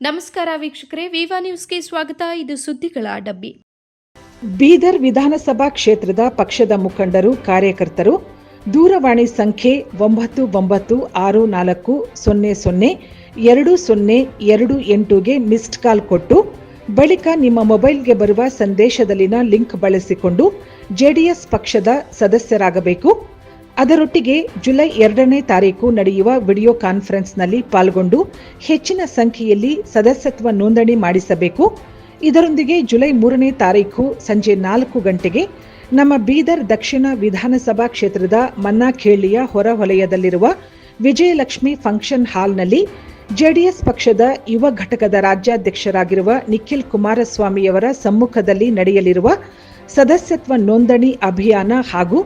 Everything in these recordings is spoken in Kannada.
ನಮಸ್ಕಾರ ವೀಕ್ಷಕರೇ, ವಿವಾ ನ್ಯೂಸ್ಗೆ ಸ್ವಾಗತ. ಇದು ಸುದ್ದಿಗಳ ಡಬ್ಬಿ. ಬೀದರ್ ವಿಧಾನಸಭಾ ಕ್ಷೇತ್ರದ ಪಕ್ಷದ ಮುಖಂಡರು, ಕಾರ್ಯಕರ್ತರು, ದೂರವಾಣಿ ಸಂಖ್ಯೆ ಒಂಬತ್ತು ಒಂಬತ್ತು ಆರು ನಾಲ್ಕು ಸೊನ್ನೆ ಸೊನ್ನೆ ಎರಡು ಸೊನ್ನೆ ಎರಡು ಎಂಟುಗೆ ಮಿಸ್ಡ್ ಕಾಲ್ ಕೊಟ್ಟು, ಬಳಿಕ ನಿಮ್ಮ ಮೊಬೈಲ್ಗೆ ಬರುವ ಸಂದೇಶದಲ್ಲಿನ ಲಿಂಕ್ ಬಳಸಿಕೊಂಡು ಜೆಡಿಎಸ್ ಪಕ್ಷದ ಸದಸ್ಯರಾಗಬೇಕು. ಅದರೊಟ್ಟಿಗೆ ಜುಲೈ ಎರಡನೇ ತಾರೀಕು ನಡೆಯುವ ವಿಡಿಯೋ ಕಾನ್ಫರೆನ್ಸ್ನಲ್ಲಿ ಪಾಲ್ಗೊಂಡು ಹೆಚ್ಚಿನ ಸಂಖ್ಯೆಯಲ್ಲಿ ಸದಸ್ಯತ್ವ ನೋಂದಣಿ ಮಾಡಿಸಬೇಕು. ಇದರೊಂದಿಗೆ ಜುಲೈ ಮೂರನೇ ತಾರೀಕು ಸಂಜೆ ನಾಲ್ಕು ಗಂಟೆಗೆ ನಮ್ಮ ಬೀದರ್ ದಕ್ಷಿಣ ವಿಧಾನಸಭಾ ಕ್ಷೇತ್ರದ ಮನ್ನಾಖೇಳಿಯ ಹೊರವಲಯದಲ್ಲಿರುವ ವಿಜಯಲಕ್ಷ್ಮಿ ಫಂಕ್ಷನ್ ಹಾಲ್ನಲ್ಲಿ ಜೆಡಿಎಸ್ ಪಕ್ಷದ ಯುವ ಘಟಕದ ರಾಜ್ಯಾಧ್ಯಕ್ಷರಾಗಿರುವ ನಿಖಿಲ್ ಕುಮಾರಸ್ವಾಮಿಯವರ ಸಮ್ಮುಖದಲ್ಲಿ ನಡೆಯಲಿರುವ ಸದಸ್ಯತ್ವ ನೋಂದಣಿ ಅಭಿಯಾನ ಹಾಗೂ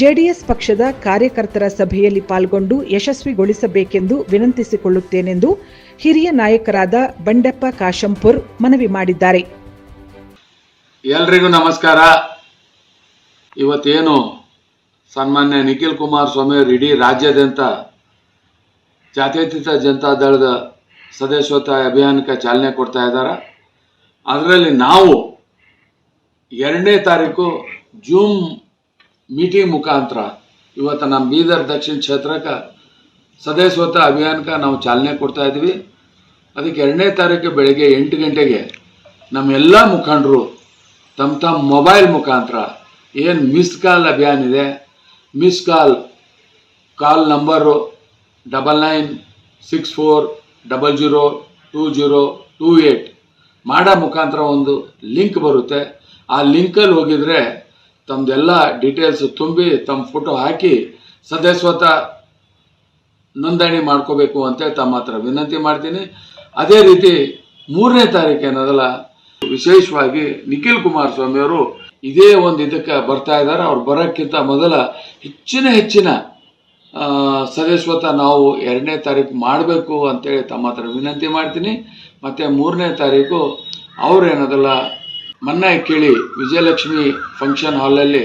ಜೆಡಿಎಸ್ ಪಕ್ಷದ ಕಾರ್ಯಕರ್ತರ ಸಭೆಯಲ್ಲಿ ಪಾಲ್ಗೊಂಡು ಯಶಸ್ವಿಗೊಳಿಸಬೇಕೆಂದು ವಿನಂತಿಸಿಕೊಳ್ಳುತ್ತೇನೆಂದು ಹಿರಿಯ ನಾಯಕರಾದ ಬಂಡೆಪ್ಪ ಕಾಶಂಪುರ್ ಮನವಿ ಮಾಡಿದ್ದಾರೆ. ಎಲ್ರಿಗೂ ನಮಸ್ಕಾರ. ಇವತ್ತೇನು ಸನ್ಮಾನ್ಯ ನಿಖಿಲ್ ಕುಮಾರಸ್ವಾಮಿ ಅವರು ಇಡೀ ರಾಜ್ಯಾದ್ಯಂತ ಜಾತ್ಯತೀತ ಜನತಾ ದಳದ ಸದಸ್ಯತ್ವ ಅಭಿಯಾನಕ್ಕೆ ಚಾಲನೆ ಕೊಡ್ತಾ ಇದ್ದಾರೆ. ಅದರಲ್ಲಿ ನಾವು ಎರಡನೇ ತಾರೀಕು ಜೂಮ್ ಮೀಟಿಂಗ್ ಮುಖಾಂತರ ಇವತ್ತು ನಮ್ಮ ಬೀದರ್ ದಕ್ಷಿಣ ಕ್ಷೇತ್ರಕ್ಕೆ ಸದಸ್ಯತ್ವ ಅಭಿಯಾನಕ್ಕೆ ನಾವು ಚಾಲನೆ ಕೊಡ್ತಾ ಇದ್ವಿ ಅದಕ್ಕೆ ಎರಡನೇ ತಾರೀಕು ಬೆಳಗ್ಗೆ ಎಂಟು ಗಂಟೆಗೆ ನಮ್ಮೆಲ್ಲ ಮುಖಂಡರು ತಮ್ಮ ತಮ್ಮ ಮೊಬೈಲ್ ಮುಖಾಂತರ ಏನು ಮಿಸ್ ಕಾಲ್ ಅಭಿಯಾನ ಇದೆ, miss call call number double nine six four double zero two zero two eight ಮಾಡೋ ಮುಖಾಂತರ ಒಂದು ಲಿಂಕ್ ಬರುತ್ತೆ. ಆ ಲಿಂಕಲ್ಲಿ ಹೋಗಿದ್ರೆ ತಮ್ಮದೆಲ್ಲ ಡೀಟೇಲ್ಸ್ ತುಂಬಿ ತಮ್ಮ ಫೋಟೋ ಹಾಕಿ ಸದಸ್ಯತ ನೋಂದಣಿ ಮಾಡ್ಕೋಬೇಕು ಅಂತ ತಮ್ಮ ಹತ್ರ ವಿನಂತಿ ಮಾಡ್ತೀನಿ. ಅದೇ ರೀತಿ ಮೂರನೇ ತಾರೀಕು ಏನದಲ್ಲ ವಿಶೇಷವಾಗಿ ನಿಖಿಲ್ ಕುಮಾರಸ್ವಾಮಿ ಅವರು ಇದೇ ಒಂದು ಇದಕ್ಕೆ ಬರ್ತಾ ಇದ್ದಾರೆ. ಅವ್ರು ಬರೋಕ್ಕಿಂತ ಮೊದಲ ಹೆಚ್ಚಿನ ಹೆಚ್ಚಿನ ಸದಸ್ಯತ್ವ ನಾವು ಎರಡನೇ ತಾರೀಕು ಮಾಡಬೇಕು ಅಂತೇಳಿ ತಮ್ಮ ಹತ್ರ ವಿನಂತಿ ಮಾಡ್ತೀನಿ. ಮತ್ತು ಮೂರನೇ ತಾರೀಕು ಅವ್ರು ಏನದಲ್ಲ ಮೊನ್ನೆ ಕೇಳಿ ವಿಜಯಲಕ್ಷ್ಮಿ ಫಂಕ್ಷನ್ ಹಾಲಲ್ಲಿ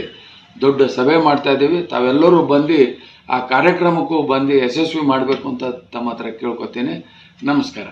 ದೊಡ್ಡ ಸಭೆ ಮಾಡ್ತಾ ಇದ್ದೀವಿ. ತಾವೆಲ್ಲರೂ ಬಂದು ಆ ಕಾರ್ಯಕ್ರಮಕ್ಕೂ ಬಂದು ಯಶಸ್ವಿ ಮಾಡಬೇಕು ಅಂತ ತಮ್ಮ ಹತ್ರ ಕೇಳ್ಕೊತೀನಿ. ನಮಸ್ಕಾರ.